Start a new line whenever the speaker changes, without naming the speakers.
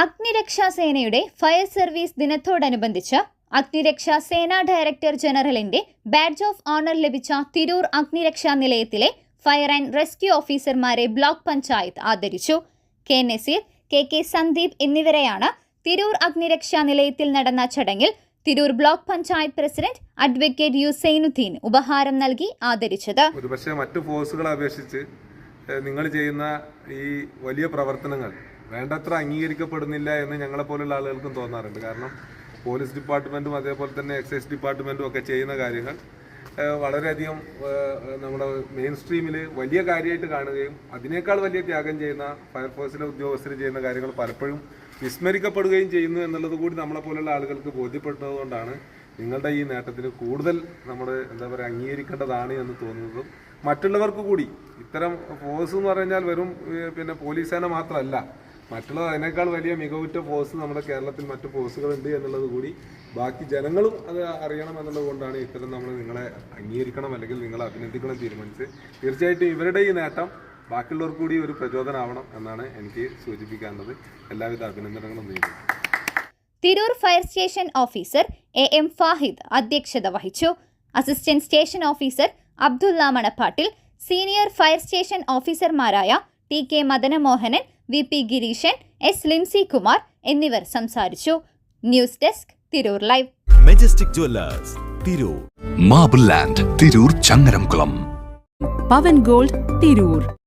അഗ്നിരക്ഷാ സേനയുടെ fire service ദിനത്തോടനുബന്ധിച്ച് അഗ്നിരക്ഷാ സേനാ ഡയറക്ടർ ജനറലിന്റെ ബാഡ്ജ് ഓഫ് ഓണർ ലഭിച്ച തിരൂർ അഗ്നിരക്ഷാ നിലയത്തിലെ ഫയർ ആൻഡ് റെസ്ക്യൂ ഓഫീസർമാരെ ബ്ലോക്ക് പഞ്ചായത്ത് ആദരിച്ചു. K Nazeer K K Sandeep എന്നിവരെയാണ് തിരൂർ അഗ്നിരക്ഷാ നിലയത്തിൽ നടന്ന ചടങ്ങിൽ Tirur block panchayat president advocate U Zainuddin ഉപഹാരം നൽകി ആദരിച്ചത്.
ഒരുപക്ഷെ മറ്റു ഫോഴ്സുകളെ അപേക്ഷിച്ച് നിങ്ങൾ ചെയ്യുന്ന ഈ വലിയ പ്രവർത്തനങ്ങൾ വേണ്ടത്ര അംഗീകരിക്കപ്പെടുന്നില്ല എന്ന് ഞങ്ങളെ പോലുള്ള ആളുകൾക്കും തോന്നാറുണ്ട്. കാരണം പോലീസ് ഡിപ്പാർട്ട്മെന്റും അതേപോലെ തന്നെ എക്സൈസ് ഡിപ്പാർട്ട്മെന്റും ഒക്കെ ചെയ്യുന്ന കാര്യങ്ങൾ വളരെയധികം നമ്മുടെ മെയിൻ സ്ട്രീമിൽ വലിയ കാര്യമായിട്ട് കാണുകയും അതിനേക്കാൾ വലിയ ത്യാഗം ചെയ്യുന്ന ഫയർഫോഴ്സിലെ ഉദ്യോഗസ്ഥർ ചെയ്യുന്ന കാര്യങ്ങൾ പലപ്പോഴും വിസ്മരിക്കപ്പെടുകയും ചെയ്യുന്നു എന്നുള്ളത് കൂടി നമ്മളെ പോലുള്ള ആളുകൾക്ക് ബോധ്യപ്പെടുന്നതുകൊണ്ടാണ് നിങ്ങളുടെ ഈ നേട്ടത്തിന് കൂടുതൽ നമ്മൾ എന്താ പറയുക അംഗീകരിക്കേണ്ടതാണ് എന്ന് തോന്നുന്നതും മറ്റുള്ളവർക്ക് കൂടി. ഇത്തരം ഫോഴ്സ് എന്ന് പറഞ്ഞാൽ വെറും പിന്നെ പോലീസ് സേന മാത്രമല്ല. മറ്റുള്ള അതിനേക്കാൾ വലിയ മികവുറ്റ ഫോഴ്സ് നമ്മുടെ കേരളത്തിൽ മറ്റു ഫോഴ്സുകളുണ്ട് എന്നുള്ളത് കൂടി ബാക്കി ജനങ്ങളും അത് അറിയണം എന്നുള്ളത് കൊണ്ടാണ് ഇത്തരം നമ്മൾ നിങ്ങളെ അംഗീകരിക്കണം അല്ലെങ്കിൽ നിങ്ങളെ അഭിനന്ദിക്കണം തീരുമാനിച്ച് തീർച്ചയായിട്ടും ഇവരുടെ ഈ നേട്ടം ബാക്കിയുള്ളവർക്ക് കൂടി ഒരു പ്രചോദനമാവണം എന്നാണ് എനിക്ക് സൂചിപ്പിക്കാനുള്ളത്. എല്ലാവിധ അഭിനന്ദനങ്ങളും നേരിടും
Tirur fire station officer A M Fahid അധ്യക്ഷത വഹിച്ചു. Assistant station officer Abdulla Manappattil senior fire station ഓഫീസർമാരായ T K Madanamohanan V P Gireeshan S Limsy Kumar എന്നിവർ സംസാരിച്ചു. News desk Tirur live.
Majestic Jewellers Tirur.
Marble land Tirur Changaramkulam.
Pavan gold Tirur.